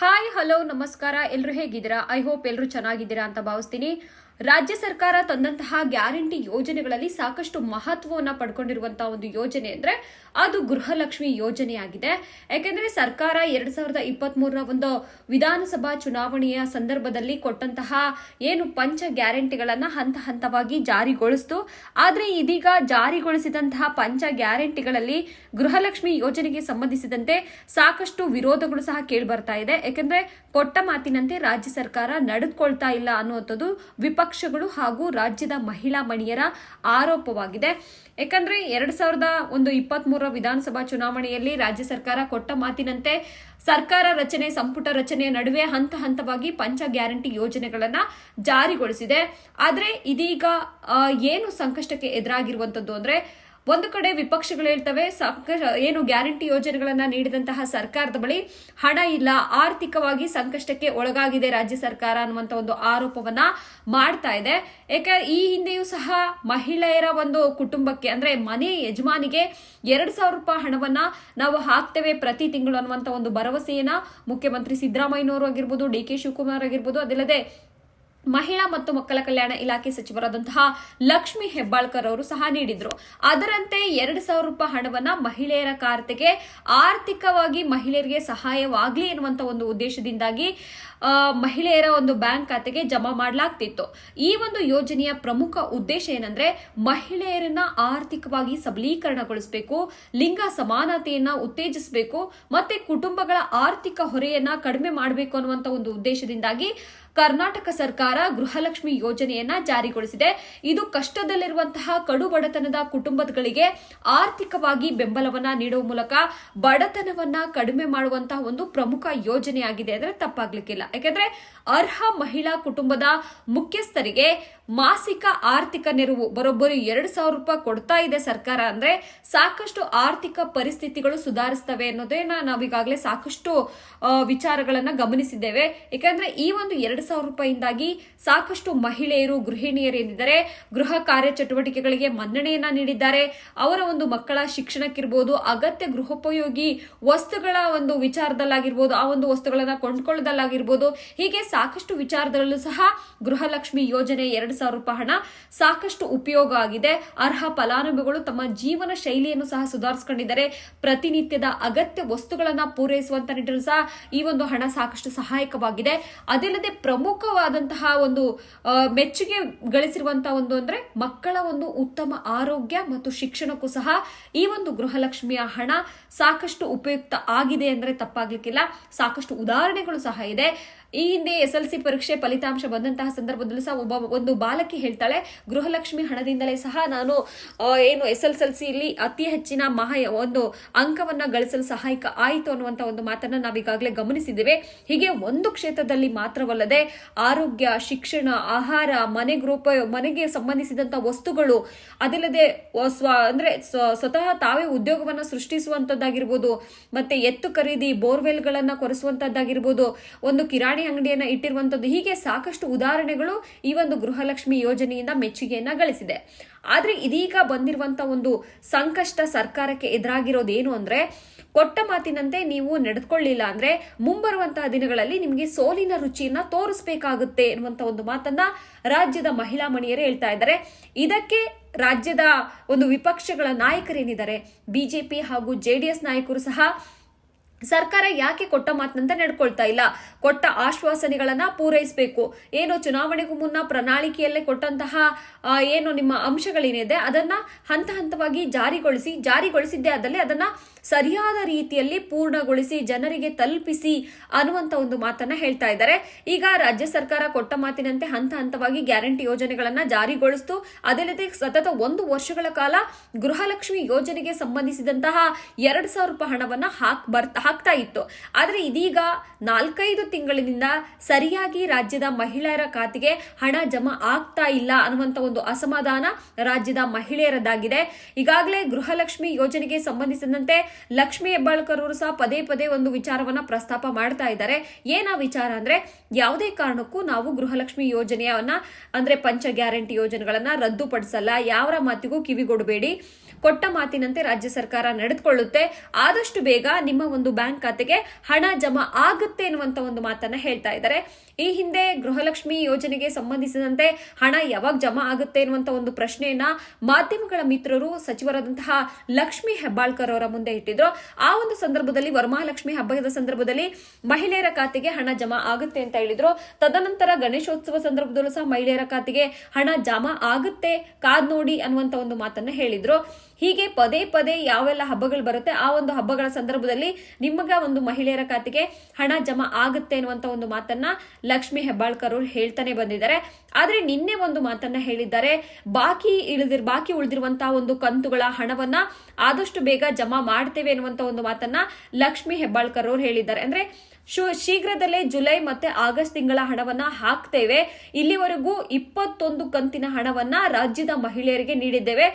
Hi hello ನಮಸ್ಕಾರ. ಎಲ್ಲರೂ ಹೇಗಿದ್ದೀರಾ? ಐ ಹೋಪ್ ಎಲ್ಲರೂ ಚೆನ್ನಾಗಿದ್ದೀರಾ ಅಂತ ಭಾವಿಸ್ತೀನಿ. ರಾಜ್ಯ ಸರ್ಕಾರ ತಂದಂತಹ ಗ್ಯಾರಂಟಿ ಯೋಜನೆಗಳಲ್ಲಿ ಸಾಕಷ್ಟು ಮಹತ್ವವನ್ನು ಪಡ್ಕೊಂಡಿರುವಂತಹ ಒಂದು ಯೋಜನೆ ಅಂದ್ರೆ ಅದು ಗೃಹಲಕ್ಷ್ಮಿ ಯೋಜನೆಯಾಗಿದೆ. ಯಾಕೆಂದ್ರೆ ಸರ್ಕಾರ ಎರಡ್ ಸಾವಿರದ ಇಪ್ಪತ್ತ್ ಮೂರರ ಒಂದು ವಿಧಾನಸಭಾ ಚುನಾವಣೆಯ ಸಂದರ್ಭದಲ್ಲಿ ಕೊಟ್ಟಂತಹ ಏನು ಪಂಚ ಗ್ಯಾರಂಟಿಗಳನ್ನ ಹಂತ ಹಂತವಾಗಿ ಜಾರಿಗೊಳಿಸ್ತು. ಆದ್ರೆ ಇದೀಗ ಜಾರಿಗೊಳಿಸಿದಂತಹ ಪಂಚ ಗ್ಯಾರಂಟಿಗಳಲ್ಲಿ ಗೃಹಲಕ್ಷ್ಮಿ ಯೋಜನೆಗೆ ಸಂಬಂಧಿಸಿದಂತೆ ಸಾಕಷ್ಟು ವಿರೋಧಗಳು ಸಹ ಕೇಳಿಬರ್ತಾ ಇದೆ. ಯಾಕೆಂದ್ರೆ ಕೊಟ್ಟ ಮಾತಿನಂತೆ ರಾಜ್ಯ ಸರ್ಕಾರ ನಡೆದುಕೊಳ್ತಾ ಇಲ್ಲ ಅನ್ನುವಂಥದ್ದು ವಿಪಕ್ಷಗಳು ಹಾಗೂ ರಾಜ್ಯದ ಮಹಿಳಾ ಮಣಿಯರ ಆರೋಪವಾಗಿದೆ. ಯಾಕಂದ್ರೆ ಎರಡ್ ಸಾವಿರದ ಒಂದು ಇಪ್ಪತ್ತ್ ಮೂರರ ವಿಧಾನಸಭಾ ಚುನಾವಣೆಯಲ್ಲಿ ರಾಜ್ಯ ಸರ್ಕಾರ ಕೊಟ್ಟ ಮಾತಿನಂತೆ ಸರ್ಕಾರ ರಚನೆ, ಸಂಪುಟ ರಚನೆಯ ನಡುವೆ ಹಂತ ಹಂತವಾಗಿ ಪಂಚ ಗ್ಯಾರಂಟಿ ಯೋಜನೆಗಳನ್ನ ಜಾರಿಗೊಳಿಸಿದೆ. ಆದ್ರೆ ಇದೀಗ ಏನು ಸಂಕಷ್ಟಕ್ಕೆ ಎದುರಾಗಿರುವಂತದ್ದು ಅಂದ್ರೆ ಒಂದು ಕಡೆ ವಿಪಕ್ಷಗಳು ಹೇಳ್ತವೆ ಏನು ಗ್ಯಾರಂಟಿ ಯೋಜನೆಗಳನ್ನ ನೀಡಿದಂತಹ ಸರ್ಕಾರದ ಬಳಿ ಹಣ ಇಲ್ಲ, ಆರ್ಥಿಕವಾಗಿ ಸಂಕಷ್ಟಕ್ಕೆ ಒಳಗಾಗಿದೆ ರಾಜ್ಯ ಸರ್ಕಾರ ಅನ್ನುವಂತ ಒಂದು ಆರೋಪವನ್ನ ಮಾಡ್ತಾ ಇದೆ. ಯಾಕೆ ಈ ಹಿಂದೆಯೂ ಸಹ ಮಹಿಳೆಯರ ಒಂದು ಕುಟುಂಬಕ್ಕೆ, ಅಂದ್ರೆ ಮನೆ ಯಜಮಾನಿಗೆ ಎರಡು ಸಾವಿರ ರೂಪಾಯಿ ಹಣವನ್ನ ನಾವು ಹಾಕ್ತೇವೆ ಪ್ರತಿ ತಿಂಗಳು ಅನ್ನುವಂತ ಒಂದು ಭರವಸೆಯನ್ನ ಮುಖ್ಯಮಂತ್ರಿ ಸಿದ್ದರಾಮಯ್ಯನವರು ಆಗಿರ್ಬೋದು, ಡಿ ಕೆ ಶಿವಕುಮಾರ್ ಆಗಿರ್ಬೋದು, ಅದಲ್ಲದೆ ಮಹಿಳಾ ಮತ್ತು ಮಕ್ಕಳ ಕಲ್ಯಾಣ ಇಲಾಖೆ ಸಚಿವರಾದಂತಹ ಲಕ್ಷ್ಮಿ ಹೆಬ್ಬಾಳ್ಕರ್ ಅವರು ಸಹ ನೀಡಿದ್ರು. ಅದರಂತೆ ಎರಡು ಸಾವಿರ ರೂಪಾಯಿ ಹಣವನ್ನ ಮಹಿಳೆಯರ ಖಾತೆಗೆ ಆರ್ಥಿಕವಾಗಿ ಮಹಿಳೆಯರಿಗೆ ಸಹಾಯವಾಗಲಿ ಎನ್ನುವಂತ ಒಂದು ಉದ್ದೇಶದಿಂದಾಗಿ ಮಹಿಳೆಯರ ಒಂದು ಬ್ಯಾಂಕ್ ಖಾತೆಗೆ ಜಮಾ ಮಾಡಲಾಗ್ತಿತ್ತು. ಈ ಒಂದು ಯೋಜನೆಯ ಪ್ರಮುಖ ಉದ್ದೇಶ ಏನಂದ್ರೆ ಮಹಿಳೆಯರನ್ನ ಆರ್ಥಿಕವಾಗಿ ಸಬಲೀಕರಣಗೊಳಿಸಬೇಕು, ಲಿಂಗ ಸಮಾನತೆಯನ್ನ ಉತ್ತೇಜಿಸಬೇಕು, ಮತ್ತೆ ಕುಟುಂಬಗಳ ಆರ್ಥಿಕ ಹೊರೆಯನ್ನ ಕಡಿಮೆ ಮಾಡಬೇಕು ಅನ್ನುವಂತ ಒಂದು ಉದ್ದೇಶದಿಂದಾಗಿ ಕರ್ನಾಟಕ ಸರ್ಕಾರ ಗೃಹಲಕ್ಷ್ಮಿ ಯೋಜನೆಯನ್ನ ಜಾರಿಗೊಳಿಸಿದೆ. ಇದು ಕಷ್ಟದಲ್ಲಿರುವಂತಹ ಕಡು ಬಡತನದ ಕುಟುಂಬಗಳಿಗೆ ಆರ್ಥಿಕವಾಗಿ ಬೆಂಬಲವನ್ನ ನೀಡುವ ಮೂಲಕ ಬಡತನವನ್ನ ಕಡಿಮೆ ಮಾಡುವಂತಹ ಒಂದು ಪ್ರಮುಖ ಯೋಜನೆಯಾಗಿದೆ. ಅಂದ್ರೆ ತಪ್ಪಾಗ್ಲಿಕ್ಕಿಲ್ಲ. ಯಾಕಂದ್ರೆ ಅರ್ಹ ಮಹಿಳಾ ಕುಟುಂಬದ ಮುಖ್ಯಸ್ಥರಿಗೆ ಮಾಸಿಕ ಆರ್ಥಿಕ ನೆರವು ಬರೋಬ್ಬರಿ ಎರಡು ಸಾವಿರ ರೂಪಾಯಿ ಕೊಡ್ತಾ ಇದೆ ಸರ್ಕಾರ ಅಂದ್ರೆ ಸಾಕಷ್ಟು ಆರ್ಥಿಕ ಪರಿಸ್ಥಿತಿಗಳು ಸುಧಾರಿಸ್ತವೆ ಅನ್ನೋದೇನ ನಾವೀಗಾಗಲೇ ಸಾಕಷ್ಟು ವಿಚಾರಗಳನ್ನ ಗಮನಿಸಿದ್ದೇವೆ. ಯಾಕಂದ್ರೆ ಈ ಒಂದು ಎರಡು ಸಾವಿರ ರೂಪಾಯಿಂದಾಗಿ ಸಾಕಷ್ಟು ಮಹಿಳೆಯರು, ಗೃಹಿಣಿಯರು ಏನಿದ್ದಾರೆ ಗೃಹ ಕಾರ್ಯ ಚಟುವಟಿಕೆಗಳಿಗೆ ಮನ್ನಣೆಯನ್ನ ನೀಡಿದ್ದಾರೆ. ಅವರ ಒಂದು ಮಕ್ಕಳ ಶಿಕ್ಷಣಕ್ಕಿರ್ಬೋದು, ಅಗತ್ಯ ಗೃಹೋಪಯೋಗಿ ವಸ್ತುಗಳ ಒಂದು ವಿಚಾರದಲ್ಲಾಗಿರ್ಬೋದು, ಆ ಒಂದು ವಸ್ತುಗಳನ್ನ ಕೊಂಡ್ಕೊಳ್ಳೋದಲ್ಲಾಗಿರ್ಬೋದು, ಹೀಗೆ ಸಾಕಷ್ಟು ವಿಚಾರದಲ್ಲೂ ಸಹ ಗೃಹಲಕ್ಷ್ಮಿ ಯೋಜನೆ ಎರಡು ಸಾವಿರ ರೂಪಾಯಿ ಹಣ ಸಾಕಷ್ಟು ಉಪಯೋಗ ಆಗಿದೆ. ಅರ್ಹ ಫಲಾನುಭವಿಗಳು ತಮ್ಮ ಜೀವನ ಶೈಲಿಯನ್ನು ಸಹ ಸುಧಾರಿಸಿಕೊಂಡಿದ್ದಾರೆ. ಪ್ರತಿನಿತ್ಯದ ಅಗತ್ಯ ವಸ್ತುಗಳನ್ನ ಪೂರೈಸುವಂತ ನಿಟ್ಟಿನಲ್ಲಿ ಸಹ ಈ ಒಂದು ಹಣ ಸಾಕಷ್ಟು ಸಹಾಯಕವಾಗಿದೆ. ಅದಲ್ಲದೆ ಪ್ರಮುಖವಾದಂತಹ ಒಂದು ಮೆಚ್ಚುಗೆ ಗಳಿಸಿರುವಂತಹ ಒಂದು ಅಂದ್ರೆ ಮಕ್ಕಳ ಒಂದು ಉತ್ತಮ ಆರೋಗ್ಯ ಮತ್ತು ಶಿಕ್ಷಣಕ್ಕೂ ಸಹ ಈ ಒಂದು ಗೃಹಲಕ್ಷ್ಮಿಯ ಹಣ ಸಾಕಷ್ಟು ಉಪಯುಕ್ತ ಆಗಿದೆ ಅಂದ್ರೆ ತಪ್ಪಾಗ್ಲಿಕ್ಕಿಲ್ಲ. ಸಾಕಷ್ಟು ಉದಾಹರಣೆಗಳು ಸಹ ಇದೆ. ಈ ಹಿಂದೆ ಎಸ್ ಎಲ್ ಸಿ ಪರೀಕ್ಷೆ ಫಲಿತಾಂಶ ಬಂದಂತಹ ಸಂದರ್ಭದಲ್ಲೂ ಸಹ ಒಬ್ಬ, ಒಂದು ಬಾಲಕಿ ಹೇಳ್ತಾಳೆ. ಗೃಹಲಕ್ಷ್ಮಿ ಹಣದಿಂದಲೇ ಸಹ ನಾನು ಏನು ಎಸ್ ಎಲ್ ಎಲ್ ಸಿಯಲ್ಲಿ ಅತಿ ಹೆಚ್ಚಿನ ಮಹಾ, ಒಂದು ಅಂಕವನ್ನ ಗಳಿಸಲು ಸಹಾಯಕ ಆಯಿತು ಅನ್ನುವಂತ ಒಂದು ಮಾತನ್ನ ನಾವೀಗಾಗಲೇ ಗಮನಿಸಿದ್ದೇವೆ. ಹೀಗೆ ಒಂದು ಕ್ಷೇತ್ರದಲ್ಲಿ ಮಾತ್ರವಲ್ಲದೆ ಆರೋಗ್ಯ, ಶಿಕ್ಷಣ, ಆಹಾರ, ಮನೆ ಗೃಹ ಮನೆಗೆ ಸಂಬಂಧಿಸಿದಂತ ವಸ್ತುಗಳು, ಅದಿಲ್ಲದೆ ಸ್ವ, ಅಂದ್ರೆ ಸ್ವ- ಸ್ವತಃ ತಾವೇ ಉದ್ಯೋಗವನ್ನ ಸೃಷ್ಟಿಸುವಂಥದ್ದಾಗಿರ್ಬೋದು ಮತ್ತೆ ಎತ್ತು ಖರೀದಿ, ಬೋರ್ವೆಲ್ಗಳನ್ನು ಕೊರೆಸುವಂಥದ್ದಾಗಿರ್ಬೋದು ಒಂದು ಕಿರಾಣಿ ಅಂಗಡಿಯನ್ನು ಇಟ್ಟಿರುವಂತದ್ದು ಹೀಗೆ ಸಾಕಷ್ಟು ಉದಾಹರಣೆಗಳು ಈ ಒಂದು ಗೃಹಲಕ್ಷ್ಮಿ ಯೋಜನೆಯಿಂದ ಮೆಚ್ಚುಗೆಯನ್ನ ಗಳಿಸಿದೆ. ಆದ್ರೆ ಇದೀಗ ಬಂದಿರುವಂತ ಒಂದು ಸಂಕಷ್ಟ ಸರ್ಕಾರಕ್ಕೆ ಎದುರಾಗಿರೋದೇನು ಅಂದ್ರೆ, ಕೊಟ್ಟ ಮಾತಿನಂತೆ ನೀವು ನಡೆದುಕೊಳ್ಳಿಲ್ಲ ಅಂದ್ರೆ ಮುಂಬರುವಂತಹ ದಿನಗಳಲ್ಲಿ ನಿಮಗೆ ಸೋಲಿನ ರುಚಿಯನ್ನ ತೋರಿಸಬೇಕಾಗುತ್ತೆ ಎನ್ನುವಂತ ಒಂದು ಮಾತನ್ನ ರಾಜ್ಯದ ಮಹಿಳಾ ಮಣಿಯರೇ ಹೇಳ್ತಾ ಇದ್ದಾರೆ. ಇದಕ್ಕೆ ರಾಜ್ಯದ ಒಂದು ವಿಪಕ್ಷಗಳ ನಾಯಕರೇನಿದ್ದಾರೆ? ಬಿಜೆಪಿ ಹಾಗೂ ಜೆಡಿಎಸ್ ನಾಯಕರು ಸಹ ಸರ್ಕಾರ ಯಾಕೆ ಕೊಟ್ಟ ಮಾತಿನಂತೆ ನಡ್ಕೊಳ್ತಾ ಇಲ್ಲ. ಕೊಟ್ಟ ಆಶ್ವಾಸನೆಗಳನ್ನ ಪೂರೈಸಬೇಕು. ಏನು ಚುನಾವಣೆಗೂ ಮುನ್ನ ಪ್ರಣಾಳಿಕೆಯಲ್ಲೇ ಕೊಟ್ಟಂತಹ ಏನು ನಿಮ್ಮ ಅಂಶಗಳೇನಿದೆ, ಅದನ್ನ ಹಂತ ಹಂತವಾಗಿ ಜಾರಿಗೊಳಿಸಿ, ಜಾರಿಗೊಳಿಸಿದ್ದೇ ಆದಲ್ಲಿ ಅದನ್ನ ಸರಿಯಾದ ರೀತಿಯಲ್ಲಿ ಪೂರ್ಣಗೊಳಿಸಿ ಜನರಿಗೆ ತಲುಪಿಸಿ ಅನ್ನುವಂತ ಒಂದು ಮಾತನ್ನ ಹೇಳ್ತಾ ಇದ್ದಾರೆ. ಈಗ ರಾಜ್ಯ ಸರ್ಕಾರ ಕೊಟ್ಟ ಮಾತಿನಂತೆ ಹಂತ ಹಂತವಾಗಿ ಗ್ಯಾರಂಟಿ ಯೋಜನೆಗಳನ್ನ ಜಾರಿಗೊಳಿಸ್ತು. ಅದಲ್ಲದೆ ಸತತ ಒಂದು ವರ್ಷಗಳ ಕಾಲ ಗೃಹಲಕ್ಷ್ಮಿ ಯೋಜನೆಗೆ ಸಂಬಂಧಿಸಿದಂತಹ ಎರಡು ಸಾವಿರ ರೂಪಾಯಿ ಹಣವನ್ನ ಹಾಕ್ ಬರ್, ಹಾಕ್ತಾ ಇತ್ತು. ಆದ್ರೆ ಇದೀಗ ನಾಲ್ಕೈದು ತಿಂಗಳಿನಿಂದ ಸರಿಯಾಗಿ ರಾಜ್ಯದ ಮಹಿಳೆಯರ ಖಾತೆಗೆ ಹಣ ಜಮಾ ಆಗ್ತಾ ಇಲ್ಲ ಅನ್ನುವಂತ ಒಂದು ಅಸಮಾಧಾನ ರಾಜ್ಯದ ಮಹಿಳೆಯರದ್ದಾಗಿದೆ. ಈಗಾಗಲೇ ಗೃಹಲಕ್ಷ್ಮಿ ಯೋಜನೆಗೆ ಸಂಬಂಧಿಸಿದಂತೆ ಲಕ್ಷ್ಮಿ ಹೆಬ್ಬಾಳ್ಕರ್ ಅವರು ಸಹ ಪದೇ ಪದೇ ಒಂದು ವಿಚಾರವನ್ನ ಪ್ರಸ್ತಾಪ ಮಾಡ್ತಾ ಇದ್ದಾರೆ. ಏನ ವಿಚಾರ ಅಂದ್ರೆ, ಯಾವುದೇ ಕಾರಣಕ್ಕೂ ನಾವು ಗೃಹಲಕ್ಷ್ಮಿ ಯೋಜನೆಯನ್ನ, ಅಂದ್ರೆ ಪಂಚ ಗ್ಯಾರಂಟಿ ಯೋಜನೆಗಳನ್ನ ರದ್ದುಪಡಿಸಲ್ಲ. ಯಾವರ ಮಾತಿಗೂ ಕಿವಿಗೊಡಬೇಡಿ. ಕೊಟ್ಟ ಮಾತಿನಂತೆ ರಾಜ್ಯ ಸರ್ಕಾರ ನಡೆದುಕೊಳ್ಳುತ್ತೆ. ಆದಷ್ಟು ಬೇಗ ನಿಮ್ಮ ಒಂದು ಬ್ಯಾಂಕ್ ಖಾತೆಗೆ ಹಣ ಜಮಾ ಆಗುತ್ತೆ ಎನ್ನುವಂತ ಒಂದು ಮಾತನ್ನ ಹೇಳ್ತಾ ಇದ್ದಾರೆ. ಈ ಹಿಂದೆ ಗೃಹಲಕ್ಷ್ಮಿ ಯೋಜನೆಗೆ ಸಂಬಂಧಿಸಿದಂತೆ ಹಣ ಯಾವಾಗ ಜಮಾ ಆಗುತ್ತೆ ಎನ್ನುವಂತ ಒಂದು ಪ್ರಶ್ನೆಯನ್ನ ಮಾಧ್ಯಮಗಳ ಮಿತ್ರರು, ಸಚಿವರಾದಂತಹ ಲಕ್ಷ್ಮಿ ಹೆಬ್ಬಾಳ್ಕರ್ ಅವರ ಮುಂದೆ ಇಟ್ಟಿದ್ರು. ಆ ಒಂದು ಸಂದರ್ಭದಲ್ಲಿ ವರಮಹಾಲಕ್ಷ್ಮಿ ಹಬ್ಬದ ಸಂದರ್ಭದಲ್ಲಿ ಮಹಿಳೆಯರ ಖಾತೆಗೆ ಹಣ ಜಮಾ ಆಗುತ್ತೆ ಅಂತ ಹೇಳಿದ್ರು. ತದನಂತರ ಗಣೇಶೋತ್ಸವ ಸಂದರ್ಭದಲ್ಲೂ ಸಹ ಮಹಿಳೆಯರ ಖಾತೆಗೆ ಹಣ ಜಮಾ ಆಗುತ್ತೆ, ಕಾದ್ ನೋಡಿ ಅನ್ನುವಂತ ಒಂದು ಮಾತನ್ನ ಹೇಳಿದ್ರು. ಹೀಗೆ ಪದೇ ಪದೇ ಯಾವೆಲ್ಲ ಹಬ್ಬಗಳು ಬರುತ್ತೆ, ಆ ಒಂದು ಹಬ್ಬಗಳ ಸಂದರ್ಭದಲ್ಲಿ ನಿಮಗೆ ಒಂದು ಮಹಿಳೆಯರ ಖಾತೆಗೆ ಹಣ ಜಮಾ ಆಗುತ್ತೆ ಅನ್ನುವಂತ ಒಂದು ಮಾತನ್ನ ಲಕ್ಷ್ಮಿ ಹೆಬ್ಬಾಳ್ಕರ್ ಅವರು ಹೇಳ್ತಾನೆ ಬಂದಿದ್ದಾರೆ. ಆದ್ರೆ ನಿನ್ನೆ ಒಂದು ಮಾತನ್ನ ಹೇಳಿದ್ದಾರೆ, ಬಾಕಿ ಇಳಿದಿರ್, ಬಾಕಿ ಉಳಿದಿರುವಂತಹ ಒಂದು ಕಂತುಗಳ ಹಣವನ್ನ ಆದಷ್ಟು ಬೇಗ ಜಮಾ ಮಾಡ್ತೇವೆ ಅನ್ನುವಂತ ಒಂದು ಮಾತನ್ನ ಲಕ್ಷ್ಮಿ ಹೆಬ್ಬಾಳ್ಕರ್ ಅವರು ಹೇಳಿದ್ದಾರೆ. ಅಂದ್ರೆ ಶೀಘ್ರದಲ್ಲೇ ಜುಲೈ ಮತ್ತೆ ಆಗಸ್ಟ್ ತಿಂಗಳ ಹಣವನ್ನ ಹಾಕ್ತೇವೆ. ಇಲ್ಲಿವರೆಗೂ ಇಪ್ಪತ್ತೊಂದು ಕಂತಿನ ಹಣವನ್ನ ರಾಜ್ಯದ ಮಹಿಳೆಯರಿಗೆ ನೀಡಿದ್ದೇವೆ.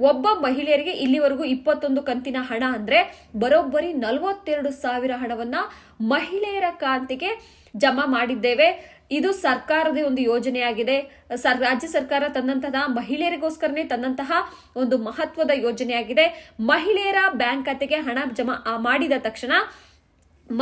ಒಬ್ಬ ಮಹಿಳೆಯರಿಗೆ ಇಲ್ಲಿವರೆಗೂ ಇಪ್ಪತ್ತೊಂದು ಕಂತಿನ ಹಣ ಅಂದ್ರೆ ಬರೋಬ್ಬರಿ ನಲವತ್ತೆರಡು ಸಾವಿರ ಹಣವನ್ನ ಮಹಿಳೆಯರ ಖಾತೆಗೆ ಜಮಾ ಮಾಡಿದ್ದೇವೆ. ಇದು ಸರ್ಕಾರದ ಒಂದು ಯೋಜನೆಯಾಗಿದೆ. ಸರ್, ರಾಜ್ಯ ಸರ್ಕಾರ ತನ್ನಂತಹ ಮಹಿಳೆಯರಿಗೋಸ್ಕರನೇ ತಂದಂತಹ ಒಂದು ಮಹತ್ವದ ಯೋಜನೆಯಾಗಿದೆ. ಮಹಿಳೆಯರ ಬ್ಯಾಂಕ್ ಖಾತೆಗೆ ಹಣ ಜಮಾ ಮಾಡಿದ ತಕ್ಷಣ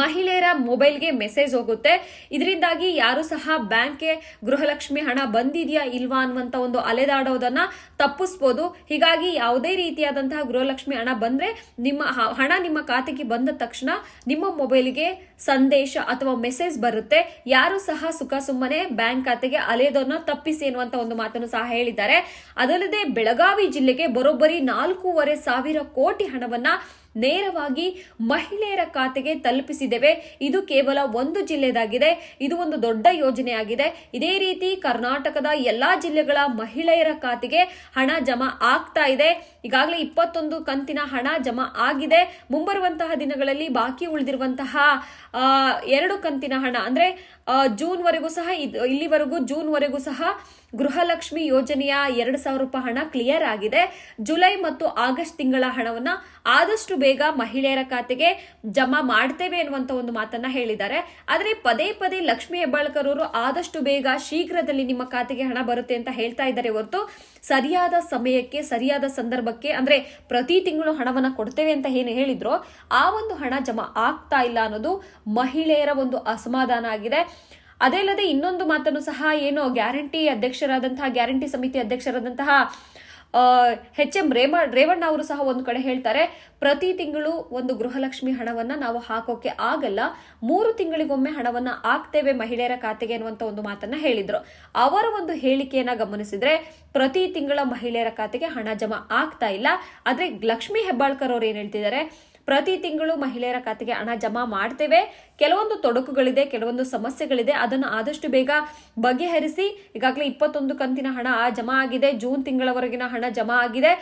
ಮಹಿಳೆಯರ ಮೊಬೈಲ್ಗೆ ಮೆಸೇಜ್ ಹೋಗುತ್ತೆ. ಇದರಿಂದಾಗಿ ಯಾರು ಸಹ ಬ್ಯಾಂಕ್ಗೆ ಗೃಹಲಕ್ಷ್ಮಿ ಹಣ ಬಂದಿದೆಯಾ ಇಲ್ವಾ ಅನ್ನುವಂಥ ಒಂದು ಅಲೆದಾಡೋದನ್ನ ತಪ್ಪಿಸ್ಬೋದು. ಹೀಗಾಗಿ ಯಾವುದೇ ರೀತಿಯಾದಂತಹ ಗೃಹಲಕ್ಷ್ಮಿ ಹಣ ಬಂದ್ರೆ ನಿಮ್ಮ ಹಣ ನಿಮ್ಮ ಖಾತೆಗೆ ಬಂದ ತಕ್ಷಣ ನಿಮ್ಮ ಮೊಬೈಲ್ಗೆ ಸಂದೇಶ ಅಥವಾ ಮೆಸೇಜ್ ಬರುತ್ತೆ. ಯಾರು ಸಹ ಸುಖ ಸುಮ್ಮನೆ ಬ್ಯಾಂಕ್ ಖಾತೆಗೆ ಅಲೆಯೋದನ್ನ ತಪ್ಪಿಸಿ ಎನ್ನುವಂಥ ಒಂದು ಮಾತನ್ನು ಸಹ ಹೇಳಿದ್ದಾರೆ. ಅದಲ್ಲದೆ ಬೆಳಗಾವಿ ಜಿಲ್ಲೆಗೆ ಬರೋಬ್ಬರಿ ನಾಲ್ಕೂವರೆ ಸಾವಿರ ಕೋಟಿ ಹಣವನ್ನ ನೇರವಾಗಿ ಮಹಿಳೆಯರ ಖಾತೆಗೆ ತಲುಪಿಸಿದ್ದೇವೆ ಇದು ಕೇವಲ ಒಂದು ಜಿಲ್ಲೆದಾಗಿದೆ. ಇದು ಒಂದು ದೊಡ್ಡ ಯೋಜನೆಯಾಗಿದೆ. ಇದೇ ರೀತಿ ಕರ್ನಾಟಕದ ಎಲ್ಲಾ ಜಿಲ್ಲೆಗಳ ಮಹಿಳೆಯರ ಖಾತೆಗೆ ಹಣ ಜಮಾ ಆಗ್ತಾ ಇದೆ. ಈಗಾಗಲೇ ಇಪ್ಪತ್ತೊಂದು ಕಂತಿನ ಹಣ ಜಮಾ ಆಗಿದೆ. ಮುಂಬರುವಂತಹ ದಿನಗಳಲ್ಲಿ ಬಾಕಿ ಉಳಿದಿರುವಂತಹ ಎರಡು ಕಂತಿನ ಹಣ ಅಂದ್ರೆ ಜೂನ್ವರೆಗೂ ಸಹ ಇಲ್ಲಿವರೆಗೂ ಜೂನ್ವರೆಗೂ ಸಹ ಗೃಹಲಕ್ಷ್ಮಿ ಯೋಜನೆಯ ಎರಡು ಸಾವಿರ ರೂಪಾಯಿ ಹಣ ಕ್ಲಿಯರ್ ಆಗಿದೆ. ಜುಲೈ ಮತ್ತು ಆಗಸ್ಟ್ ತಿಂಗಳ ಹಣವನ್ನ ಆದಷ್ಟು ಬೇಗ ಮಹಿಳೆಯರ ಖಾತೆಗೆ ಜಮಾ ಮಾಡ್ತೇವೆ ಅನ್ನುವಂತ ಒಂದು ಮಾತನ್ನ ಹೇಳಿದ್ದಾರೆ. ಆದರೆ ಪದೇ ಪದೇ ಲಕ್ಷ್ಮಿ ಹೆಬ್ಬಾಳ್ಕರ್ ಅವರು ಆದಷ್ಟು ಬೇಗ ಶೀಘ್ರದಲ್ಲಿ ನಿಮ್ಮ ಖಾತೆಗೆ ಹಣ ಬರುತ್ತೆ ಅಂತ ಹೇಳ್ತಾ ಇದ್ದಾರೆ ಹೊರತು ಸರಿಯಾದ ಸಮಯಕ್ಕೆ, ಸರಿಯಾದ ಸಂದರ್ಭಕ್ಕೆ, ಅಂದ್ರೆ ಪ್ರತಿ ತಿಂಗಳು ಹಣವನ್ನ ಕೊಡ್ತೇವೆ ಅಂತ ಏನು ಹೇಳಿದ್ರು. ಆ ಒಂದು ಹಣ ಜಮಾ ಆಗ್ತಾ ಇಲ್ಲ ಅನ್ನೋದು ಮಹಿಳೆಯರ ಒಂದು ಅಸಮಾಧಾನ ಆಗಿದೆ. ಅದೇ ಅಲ್ಲದೆ ಇನ್ನೊಂದು ಮಾತನ್ನು ಸಹ ಏನು ಗ್ಯಾರಂಟಿ ಅಧ್ಯಕ್ಷರಾದಂತಹ, ಗ್ಯಾರಂಟಿ ಸಮಿತಿ ಅಧ್ಯಕ್ಷರಾದಂತಹ ಹೆಚ್ ಎಂ ರೇಮ, ರೇವಣ್ಣ ಅವರು ಸಹ ಒಂದು ಕಡೆ ಹೇಳ್ತಾರೆ, ಪ್ರತಿ ತಿಂಗಳು ಒಂದು ಗೃಹಲಕ್ಷ್ಮಿ ಹಣವನ್ನ ನಾವು ಹಾಕೋಕೆ ಆಗಲ್ಲ, ಮೂರು ತಿಂಗಳಿಗೊಮ್ಮೆ ಹಣವನ್ನ ಹಾಕ್ತೇವೆ ಮಹಿಳೆಯರ ಖಾತೆಗೆ ಅನ್ನುವಂತ ಒಂದು ಮಾತನ್ನ ಹೇಳಿದ್ರು. ಅವರ ಒಂದು ಹೇಳಿಕೆಯನ್ನ ಗಮನಿಸಿದ್ರೆ, ಪ್ರತಿ ತಿಂಗಳ ಮಹಿಳೆಯರ ಖಾತೆಗೆ ಹಣ ಜಮಾ ಆಗ್ತಾ ಇಲ್ಲ. ಆದ್ರೆ ಲಕ್ಷ್ಮಿ ಹೆಬ್ಬಾಳ್ಕರ್ ಅವ್ರು ಏನ್ ಹೇಳ್ತಿದ್ದಾರೆ ಪ್ರತಿ ತಿಂಗಳು ಮಹಿಳೆಯರ ಖಾತೆಗೆ ಹಣ ಜಮಾ ಮಾಡ್ತೇವೆ. ಕೆಲವೊಂದು ತೊಡಕುಗಳಿದೆ, ಕೆಲವೊಂದು ಸಮಸ್ಯೆಗಳಿದೆ. ಅದನ್ನು ಆದಷ್ಟು ಬೇಗ ಬಗೆಹರಿಸಿ, ಈಗಾಗಲೇ ಇಪ್ಪತ್ತೊಂದು ಕಂತಿನ ಹಣ ಜಮಾ ಆಗಿದೆ. ಜೂನ್ ತಿಂಗಳವರೆಗಿನ ಹಣ ಜಮಾ ಆಗಿದೆ.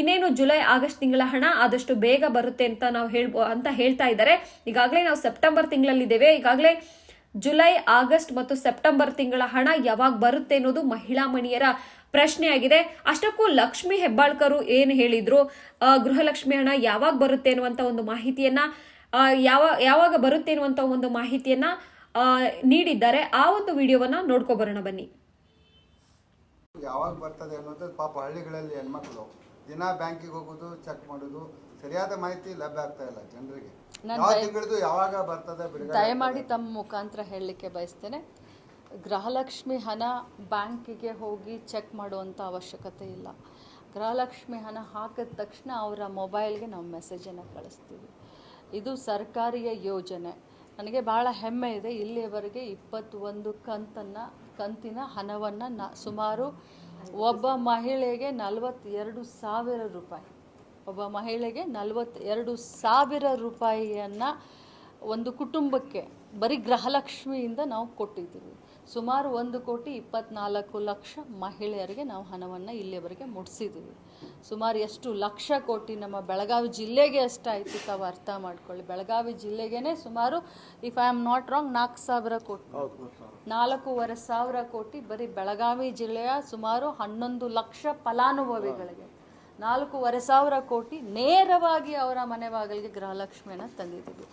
ಇನ್ನೇನು ಜುಲೈ, ಆಗಸ್ಟ್ ತಿಂಗಳ ಹಣ ಆದಷ್ಟು ಬೇಗ ಬರುತ್ತೆ ಅಂತ ನಾವು ಹೇಳ್ಬೋ ಅಂತ ಹೇಳ್ತಾ ಇದ್ದಾರೆ. ಈಗಾಗಲೇ ನಾವು ಸೆಪ್ಟೆಂಬರ್ ತಿಂಗಳಲ್ಲಿದ್ದೇವೆ. ಈಗಾಗಲೇ ಜುಲೈ, ಆಗಸ್ಟ್ ಮತ್ತು ಸೆಪ್ಟೆಂಬರ್ ತಿಂಗಳ ಹಣ ಯಾವಾಗ ಬರುತ್ತೆ ಅನ್ನೋದು ಮಹಿಳಾ ಮಣಿಯರ ಪ್ರಶ್ನೆಯಾಗಿದೆ. ಅಷ್ಟಕ್ಕೂ ಲಕ್ಷ್ಮಿ ಹೆಬ್ಬಾಳ್ಕರು ಏನು ಹೇಳಿದ್ರು? ಆ, ಗೃಹಲಕ್ಷ್ಮಿ ಹಣ ಯಾವಾಗ ಬರುತ್ತೆ ಅನ್ನುವಂತ ಒಂದು ಮಾಹಿತಿಯನ್ನ ಯಾವ ಯಾವಾಗ ಬರುತ್ತೆ ಅನ್ನುವಂತ ಒಂದು ಮಾಹಿತಿಯನ್ನ ಆ, ನೀಡಿದ್ದಾರೆ. ಆ ಒಂದು ವಿಡಿಯೋವನ್ನ ನೋಡ್ಕೊ ಬರೋಣ ಬನ್ನಿ. ಯಾವಾಗ ಬರ್ತದೆ ಅನ್ನೋದು ಪಾಪ ಹಳ್ಳಿಗಳಲ್ಲಿ ಹೆಣ್ಮಕ್ಳು. ದಿನ ಬ್ಯಾಂಕಿಗೆ ಹೋಗೋದು ಚೆಕ್ ಮಾಡೋದು ಸರಿಯಾದ ಮಾಹಿತಿ ಲಭ್ಯ ಆಗ್ತಾ ಇಲ್ಲ ಜನರಿಗೆ. ಯಾವಾಗ ಬರ್ತದೆ ದಯಮಾಡಿ? ತಮ್ಮ ಮುಖಾಂತರ ಹೇಳಲಿಕ್ಕೆ ಬಯಸ್ತೇನೆ. ಗೃಹಲಕ್ಷ್ಮಿ ಹಣ ಬ್ಯಾಂಕಿಗೆ ಹೋಗಿ ಚೆಕ್ ಮಾಡುವಂಥ ಅವಶ್ಯಕತೆ ಇಲ್ಲ. ಗೃಹಲಕ್ಷ್ಮಿ ಹಣ ಹಾಕಿದ ತಕ್ಷಣ ಅವರ ಮೊಬೈಲ್ಗೆ ನಾವು ಮೆಸೇಜನ್ನು ಕಳಿಸ್ತೀವಿ. ಇದು ಸರ್ಕಾರಿಯ ಯೋಜನೆ. ನನಗೆ ಭಾಳ ಹೆಮ್ಮೆ ಇದೆ. ಇಲ್ಲಿಯವರೆಗೆ ಇಪ್ಪತ್ತೊಂದು ಕಂತನ್ನು, ಕಂತಿನ ಹಣವನ್ನು ನ, ಸುಮಾರು ಒಬ್ಬ ಮಹಿಳೆಗೆ ನಲವತ್ತೆರಡು ಸಾವಿರ ರೂಪಾಯಿ. ಒಬ್ಬ ಮಹಿಳೆಗೆ ನಲವತ್ತೆರಡು ಸಾವಿರ ರೂಪಾಯಿಯನ್ನು ಒಂದು ಕುಟುಂಬಕ್ಕೆ, ಬರೀ ಗೃಹಲಕ್ಷ್ಮಿಯಿಂದ ನಾವು ಕೊಟ್ಟಿದ್ದೀವಿ. ಸುಮಾರು ಒಂದು ಕೋಟಿ ಇಪ್ಪತ್ನಾಲ್ಕು ಲಕ್ಷ ಮಹಿಳೆಯರಿಗೆ ನಾವು ಹಣವನ್ನು ಇಲ್ಲಿಯವರೆಗೆ ಮುಟ್ಸಿದ್ದೀವಿ ಸುಮಾರು ಎಷ್ಟು ಲಕ್ಷ ಕೋಟಿ ನಮ್ಮ ಬೆಳಗಾವಿ ಜಿಲ್ಲೆಗೆ ಎಷ್ಟಾಯಿತು ತಾವು ಅರ್ಥ ಮಾಡ್ಕೊಳ್ಳಿ. ಬೆಳಗಾವಿ ಜಿಲ್ಲೆಗೇ ಸುಮಾರು if I am not wrong ನಾಲ್ಕು ಸಾವಿರ ಕೋಟಿ. ನಾಲ್ಕೂವರೆ ಸಾವಿರ ಕೋಟಿ ಬರೀ ಬೆಳಗಾವಿ ಜಿಲ್ಲೆಯ ಸುಮಾರು ಹನ್ನೊಂದು ಲಕ್ಷ ಫಲಾನುಭವಿಗಳಿಗೆ. ನಾಲ್ಕೂವರೆ ಸಾವಿರ ಕೋಟಿ ನೇರವಾಗಿ ಅವರ ಮನೆ ಬಾಗಿಲಿಗೆ ಗೃಹಲಕ್ಷ್ಮಿಯನ್ನು ತಂದಿದ್ದೀವಿ.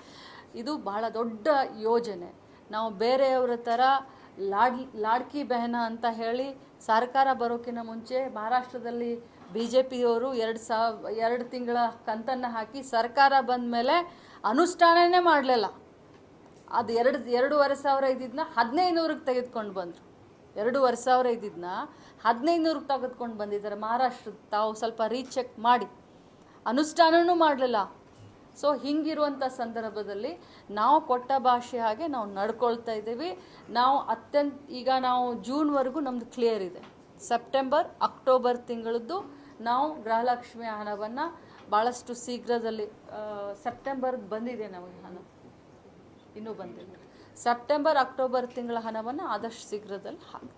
ಇದು ಬಹಳ ದೊಡ್ಡ ಯೋಜನೆ. ನಾವು ಬೇರೆಯವರ ಥರ ಲಾಡ್, ಲಾಡ್ಕಿ ಬೆಹನ ಅಂತ ಹೇಳಿ ಸರ್ಕಾರ ಬರೋಕ್ಕಿಂತ ಮುಂಚೆ ಮಹಾರಾಷ್ಟ್ರದಲ್ಲಿ ಬಿ ಜೆ ಪಿಯವರು ಎರಡು ಸಾವ ಎರಡು ತಿಂಗಳ ಕಂತನ್ನು ಹಾಕಿ ಸರ್ಕಾರ ಬಂದ ಮೇಲೆ ಅನುಷ್ಠಾನನೇ ಮಾಡಲಿಲ್ಲ. ಅದು ಎರಡು, ಎರಡೂವರೆ ಸಾವಿರ ಇದ್ದಿದ್ದನ್ನ ಹದಿನೈದು ನೂರಕ್ಕೆ ತೆಗೆದುಕೊಂಡು ಬಂದರು. ಎರಡೂವರೆ ಸಾವಿರ ಇದ್ದಿದ್ದನ್ನ ಹದಿನೈದು ನೂರಕ್ಕೆ ತೆಗೆದುಕೊಂಡು ಬಂದಿದ್ದಾರೆ ಮಹಾರಾಷ್ಟ್ರದ ತಾವು ಸ್ವಲ್ಪ ರೀಚೆಕ್ ಮಾಡಿ. ಅನುಷ್ಠಾನನೂ ಮಾಡಲಿಲ್ಲ. ಸೊ ಹಿಂಗಿರುವಂಥ ಸಂದರ್ಭದಲ್ಲಿ ನಾವು ಕೊಟ್ಟ ಭಾಷೆ ಹಾಗೆ ನಾವು ನಡ್ಕೊಳ್ತಾ ಇದ್ದೀವಿ. ನಾವು ಅತ್ಯಂತ, ಈಗ ನಾವು ಜೂನ್ವರೆಗೂ ನಮ್ಮದು ಕ್ಲಿಯರ್ ಇದೆ. ಸೆಪ್ಟೆಂಬರ್ ಅಕ್ಟೋಬರ್ ತಿಂಗಳದ್ದು ನಾವು ಗೃಹಲಕ್ಷ್ಮಿ ಹಣವನ್ನು ಭಾಳಷ್ಟು ಶೀಘ್ರದಲ್ಲಿ ಸೆಪ್ಟೆಂಬರ್ ಬಂದಿದೆ ನಮಗೆ ಹಣ. ಇನ್ನೂ ಬಂದಿಲ್ಲ. ಸೆಪ್ಟೆಂಬರ್ ಅಕ್ಟೋಬರ್ ತಿಂಗಳ ಹಣವನ್ನು ಆದಷ್ಟು ಶೀಘ್ರದಲ್ಲಿ ಹಾಕ್ತೀವಿ.